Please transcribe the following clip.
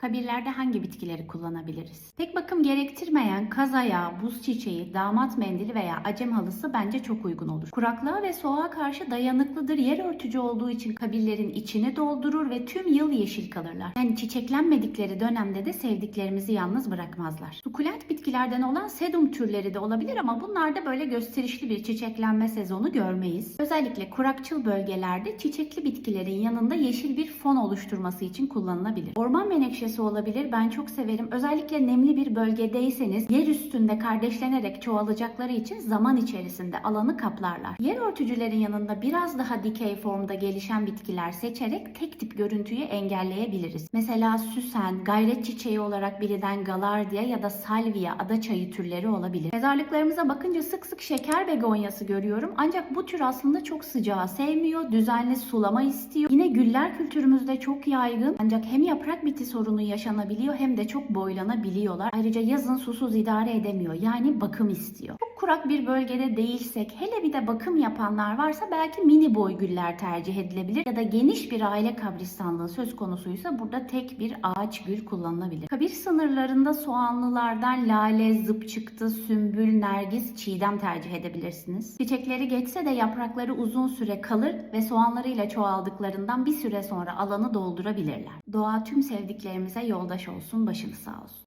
Kabirlerde hangi bitkileri kullanabiliriz? Pek bakım gerektirmeyen kaz ayağı, buz çiçeği, damat mendili veya acem halısı bence çok uygun olur. Kuraklığa ve soğuğa karşı dayanıklıdır. Yer örtücü olduğu için kabirlerin içini doldurur ve tüm yıl yeşil kalırlar. Yani çiçeklenmedikleri dönemde de sevdiklerimizi yalnız bırakmazlar. Sukulent bitkilerden olan sedum türleri de olabilir ama bunlarda böyle gösterişli bir çiçeklenme sezonu görmeyiz. Özellikle kurakçıl bölgelerde çiçekli bitkilerin yanında yeşil bir fon oluşturması için kullanılabilir. Orman menekşesi olabilir. Ben çok severim. Özellikle nemli bir bölgedeyseniz yer üstünde kardeşlenerek çoğalacakları için zaman içerisinde alanı kaplarlar. Yer örtücülerin yanında biraz daha dikey formda gelişen bitkiler seçerek tek tip görüntüyü engelleyebiliriz. Mesela süsen, gayret çiçeği olarak bilinen galardia ya da salvia ada çayı türleri olabilir. Mezarlıklarımıza bakınca sık sık şeker begonyası görüyorum. Ancak bu tür aslında çok sıcağı sevmiyor. Düzenli sulama istiyor. Yine güller kültürümüzde çok yaygın. Ancak hem yaprak biti sorunu yaşanabiliyor hem de çok boylanabiliyorlar. Ayrıca yazın susuz idare edemiyor. Yani bakım istiyor. Çok kurak bir bölgede değilsek hele bir de bakım yapanlar varsa belki mini boy güller tercih edilebilir ya da geniş bir aile kabristanlığı söz konusuysa burada tek bir ağaç gül kullanılabilir. Kabir sınırlarında soğanlılardan lale, zıpçıktı, sümbül, nergis, çiğdem tercih edebilirsiniz. Çiçekleri geçse de yaprakları uzun süre kalır ve soğanlarıyla çoğaldıklarından bir süre sonra alanı doldurabilirler. Doğa tüm sevdiklerimize yoldaş olsun, başınız sağ olsun.